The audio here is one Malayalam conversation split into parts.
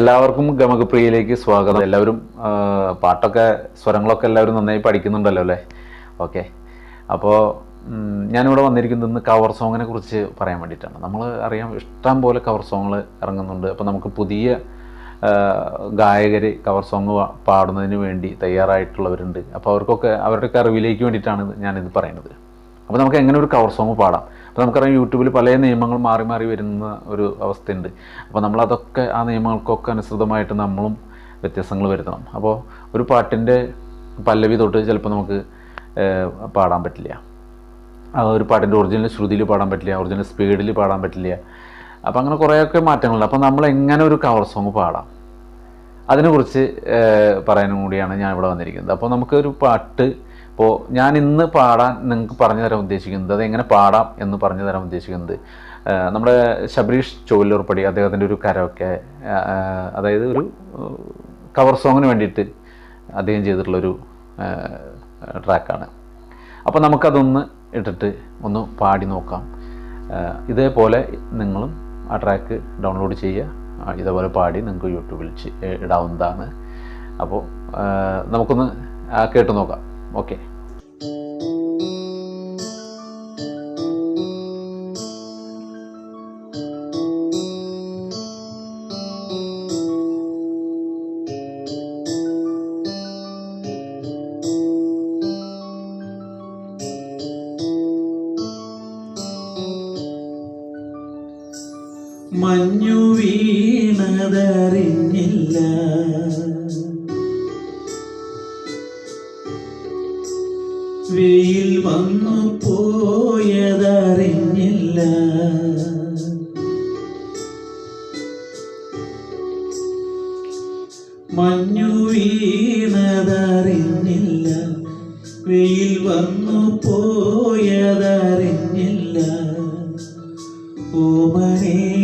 എല്ലാവർക്കും ഗമകപ്രിയയിലേക്ക് സ്വാഗതം. എല്ലാവരും പാട്ടൊക്കെ സ്വരങ്ങളൊക്കെ എല്ലാവരും നന്നായി പഠിക്കുന്നുണ്ടല്ലോ അല്ലേ? ഓക്കെ. അപ്പോൾ ഞാനിവിടെ വന്നിരിക്കുന്നത് ഇന്ന് കവർ സോങ്ങിനെ കുറിച്ച് പറയാൻ വേണ്ടിയിട്ടാണ്. നമ്മൾ അറിയാം ഇഷ്ടം പോലെ കവർ സോങ്ങുകൾ ഇറങ്ങുന്നുണ്ട്. അപ്പോൾ നമുക്ക് പുതിയ ഗായകർ കവർ സോങ് പാടുന്നതിന് വേണ്ടി തയ്യാറായിട്ടുള്ളവരുണ്ട്. അപ്പോൾ അവർക്കൊക്കെ അവരുടെയൊക്കെ അറിവിലേക്ക് വേണ്ടിയിട്ടാണ് ഞാനിത് പറയുന്നത്. അപ്പോൾ നമുക്ക് എങ്ങനെ ഒരു കവർ സോങ് പാടാം? അപ്പോൾ നമുക്കറിയാം യൂട്യൂബിൽ പല നിയമങ്ങൾ മാറി മാറി വരുന്ന ഒരു അവസ്ഥയുണ്ട്. അപ്പോൾ നമ്മളതൊക്കെ ആ നിയമങ്ങൾക്കൊക്കെ അനുസൃതമായിട്ട് നമ്മളും വ്യത്യാസങ്ങൾ വരുത്തണം. അപ്പോൾ ഒരു പാട്ടിന്റെ പല്ലവി തൊട്ട് ചിലപ്പോൾ നമുക്ക് പാടാൻ പറ്റില്ല. ഒരു പാട്ടിന്റെ ഒറിജിനൽ ശ്രുതിയിൽ പാടാൻ പറ്റില്ല ഒറിജിനൽ സ്പീഡിൽ പാടാൻ പറ്റില്ല. അപ്പോൾ അങ്ങനെ കുറേയൊക്കെ മാറ്റങ്ങളുണ്ട്. അപ്പോൾ നമ്മൾ എങ്ങനെ ഒരു കവർ സോങ് പാടാം? അതിനെക്കുറിച്ച് പറയാനും കൂടിയാണ് ഞാൻ ഇവിടെ വന്നിരിക്കുന്നത്. അപ്പോൾ നമുക്കൊരു പാട്ട് ഇപ്പോൾ ഞാൻ ഇന്ന് പാടാൻ നിങ്ങൾക്ക് പറഞ്ഞു തരാൻ ഉദ്ദേശിക്കുന്നത് അത് എങ്ങനെ പാടാം എന്ന് പറഞ്ഞു തരാൻ ഉദ്ദേശിക്കുന്നത് നമ്മുടെ ശബരീഷ് ചോല്ലൂർപ്പടി അദ്ദേഹത്തിന്റെ ഒരു കരമൊക്കെ അതായത് ഒരു കവർ സോങ്ങിന് വേണ്ടിയിട്ട് അദ്ദേഹം ചെയ്തിട്ടുള്ളൊരു ട്രാക്കാണ്. അപ്പോൾ നമുക്കതൊന്ന് ഇട്ടിട്ട് ഒന്ന് പാടി നോക്കാം. ഇതേപോലെ നിങ്ങളും ആ ട്രാക്ക് ഡൗൺലോഡ് ചെയ്യുക. ഇതേപോലെ പാടി നിങ്ങൾക്ക് യൂട്യൂബിൽ ഇടാവുന്നതാണ്. അപ്പോൾ നമുക്കൊന്ന് കേട്ട് നോക്കാം. ഓക്കെ. മഞ്ഞു വീണതറിഞ്ഞില്ല. വെയിൽ വന്നു പോയതറിഞ്ഞില്ല. മഞ്ഞു വീണതറിഞ്ഞില്ല. വെയിൽ വന്നു പോയതറിഞ്ഞില്ല. ഓമനേ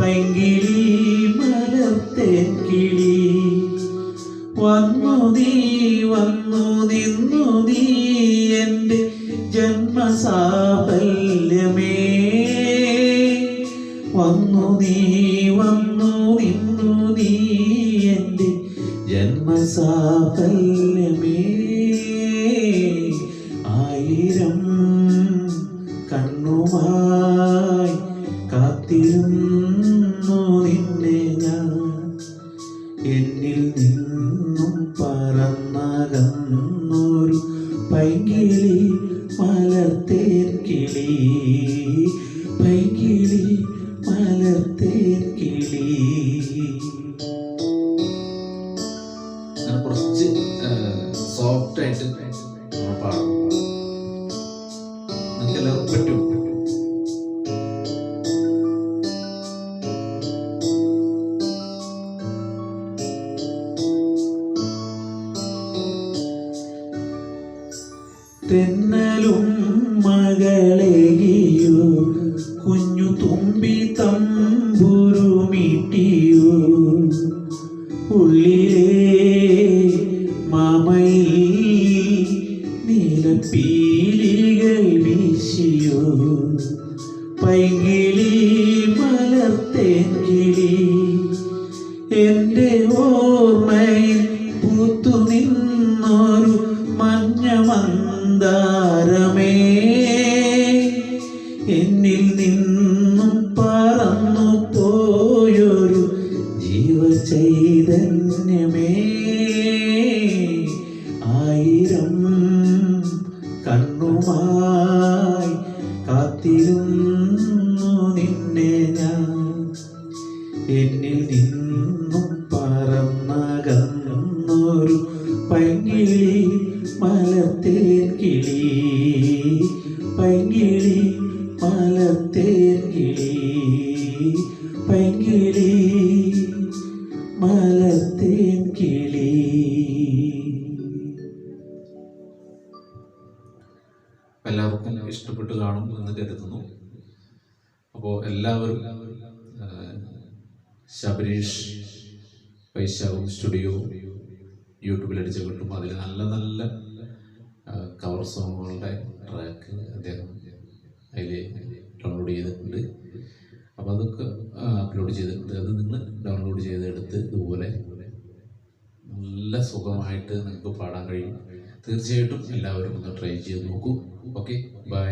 പൈങ്കിളി മലത്തേൻ കിളി. വന്നു നീ വന്നു നിന്നു നീ എന്റെ ജന്മസാഫല്യമേ. വന്നു നീ വന്നു നിന്നു നീ എന്റെ ജന്മസാഫല്യമേ. ആയിരം കണ്ണുമായി കാത്തിരുന്നു നിന്നെ ഞാൻ. എന്നിൽ നിന്നും പറന്നകന്നൊരു പൈകിളി മലർത്തേൻ കിളി. പൈകിളി മലർത്തേൻ കിളി. അങ്ങനെ കുറച്ച് സോഫ്റ്റ് ആയിട്ട് തെന്നലും മകളെയോ കുഞ്ഞു തുമ്പി തമ്പുരുമീട്ടിയോ. ഉള്ളിലേ മാമയിൽ നീലപ്പീലികൾ വീശിയോ. പൈകിളി മലർത്തേൻ എന്റെ ഓർമ്മയിൽ പൂത്തു നിന്നൊരു മഞ്ഞ മന്ദാരമേ എന്നിൽ നിന്നും പറന്നു പോയൊരു ജീവചൈതന്യമേ. ആയിരം കണ്ണുമായി കാത്തിരുന്നു മലത്തേൻ കിളി. പൈങ്കിളി മലത്തേൻ കിളി. പൈങ്കിളി മലത്തേൻ കിളി. എല്ലാവർക്കും ഇഷ്ടപ്പെട്ട് കാണും എന്ന് കരുതുന്നു. അപ്പോൾ എല്ലാവരും ശബരീഷ് വൈശാഖം സ്റ്റുഡിയോ യൂട്യൂബിൽ അടിച്ച് കിട്ടും അതിൽ നല്ല നല്ല കവർ സോങ്ങുകളുടെ ട്രാക്ക് അദ്ദേഹം അതിൽ ഡൗൺലോഡ് ചെയ്തിട്ടുണ്ട്. അപ്പോൾ അതൊക്കെ അപ്ലോഡ് ചെയ്തിട്ടുണ്ട്. അത് നിങ്ങൾ ഡൗൺലോഡ് ചെയ്തെടുത്ത് ഇതുപോലെ നല്ല സുഖമായിട്ട് നിങ്ങൾക്ക് പാടാൻ കഴിയും. തീർച്ചയായിട്ടും എല്ലാവരും ഒന്ന് ട്രൈ ചെയ്ത് നോക്കൂ. Okay bye